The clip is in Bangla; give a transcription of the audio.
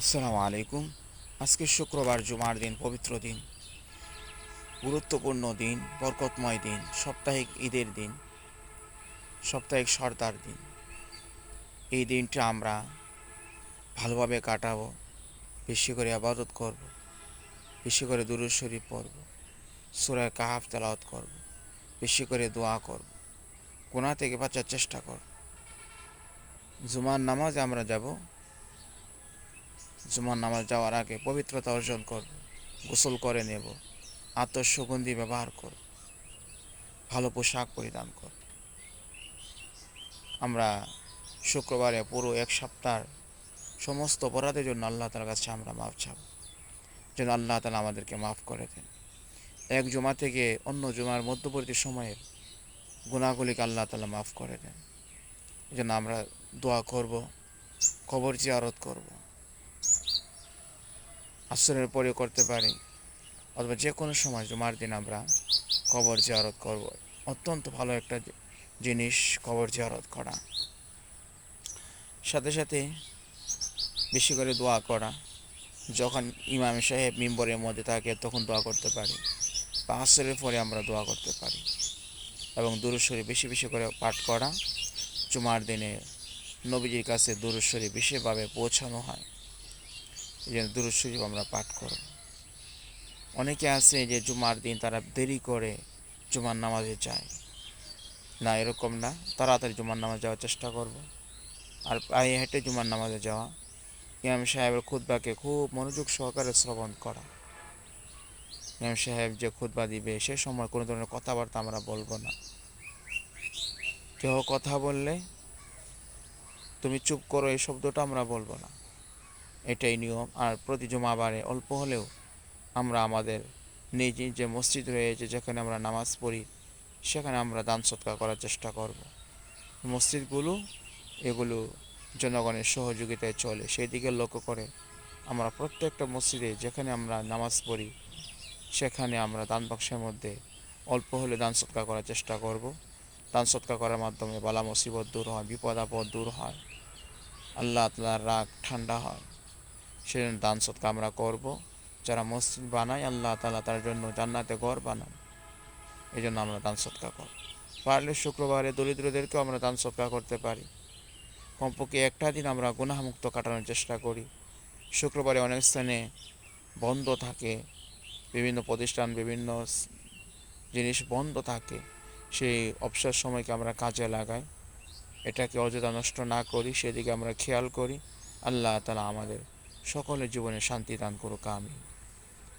আসসালামু আলাইকুম। আজকে শুক্রবার, জুমার দিন, পবিত্র দিন। গুরুত্বপূর্ণ দিন, বরকতময় দিন, সাপ্তাহিক ঈদের দিন, সাপ্তাহিক সর্দার দিন। এই দিনটা আমরা ভালোভাবে কাটাবো, বেশি করে আবাদত করব, বেশি করে দুরুদ শরীফ পড়ব সুরায় কাহাফ তেলাওয়াত করব, বেশি করে দোয়া করব কোনা থেকে বাঁচার চেষ্টা করব। জুমার নামাজ আমরা যাব জুমার নামাজ যাওয়ার আগে পবিত্রতা অর্জন করব গোসল করে নেব, আত্মসুগন্ধি ব্যবহার করব ভালো পোশাক পরিধান করব আমরা শুক্রবারে পুরো এক সপ্তাহ সমস্ত অপরাধের জন্য আল্লাহ তালার কাছে আমরা মাফ চাব। যেন আল্লাহ তালা আমাদেরকে মাফ করে দেন। এক জমা থেকে অন্য জমার মধ্যবর্তী সময়ের গুণাগুলিকে আল্লাহ তালা মাফ করে দেন। যেন আমরা দোয়া করব, কবর জিয়ারত করব। আসরের পরে করতে পারি। অথবা যে কোনো সময় জুমার দিন আমরা কবর জিয়ারত করব। অত্যন্ত ভালো একটা জিনিস কবর জিয়ারত করা। সাথে সাথে বেশি করে দোয়া করা। যখন ইমাম সাহেব মিম্বরের মধ্যে থাকে, তখন দোয়া করতে পারি। বা আসরের পরে আমরা দোয়া করতে পারি। এবং দুরুশ্বরী বেশি বেশি করে পাঠ করা। জুমার দিনে নবীজির কাছে দুরুশ্বরী বিশেষভাবে পৌঁছানো হয়। এই জন্য দুরুদ আমরা পাঠ করব। অনেকে আছে যে জুমার দিন তারা দেরি করে জুমার নামাজে যায়। না, এরকম না। তাড়াতাড়ি জুমার নামাজ যাওয়ার চেষ্টা করব। আর পায়ে হেঁটে জুমার নামাজে যাওয়া। ইমাম সাহেবের খুতবাকে খুব মনোযোগ সহকারে শ্রবণ করা। ইমাম সাহেব যে খুতবা দিবে, সে সময় কোনো ধরনের কথাবার্তা আমরা বলব না। কেউ কথা বললে, তুমি চুপ করো, এই শব্দটা আমরা বলব না। এটাই নিয়ম। আর প্রতি জুমাবারে অল্প হলেও আমরা আমাদের নিজ নিজ যে মসজিদ রয়েছে, যেখানে আমরা নামাজ পড়ি, সেখানে আমরা দান সৎকার করার চেষ্টা করব। মসজিদগুলো, এগুলো জনগণের সহযোগিতায় চলে। সেই দিকে লক্ষ্য করে আমরা প্রত্যেকটা মসজিদে যেখানে আমরা নামাজ পড়ি, সেখানে আমরা দান বাক্সের মধ্যে অল্প হলে দান সৎকার করার চেষ্টা করব। দান সৎকার করার মাধ্যমে বালা মুসিবত দূর হয়, বিপদ আপদ দূর হয়। আল্লাহ তালার রাগ ঠান্ডা হয়। সেজন্য দান সৎকার আমরা করব। যারা মসজিদ বানায়, আল্লাহ তালা তার জন্য জান্নাতে ঘর বানান। এই জন্য আমরা দান সৎকার করব। পারলে শুক্রবারে দরিদ্রদেরকেও আমরা দান সৎকার করতে পারি। কমপক্ষে একটা দিন আমরা গুনাহমুক্ত কাটানোর চেষ্টা করি। শুক্রবারে অনেক স্থানে বন্ধ থাকে। বিভিন্ন প্রতিষ্ঠান, বিভিন্ন জিনিস বন্ধ থাকে। সেই অবসর সময়কে আমরা কাজে লাগাই। এটাকে অযথা নষ্ট না করি, সেদিকে আমরা খেয়াল করি। আল্লাহ তালা আমাদের সকলের জীবনে শান্তি দান করুক আমি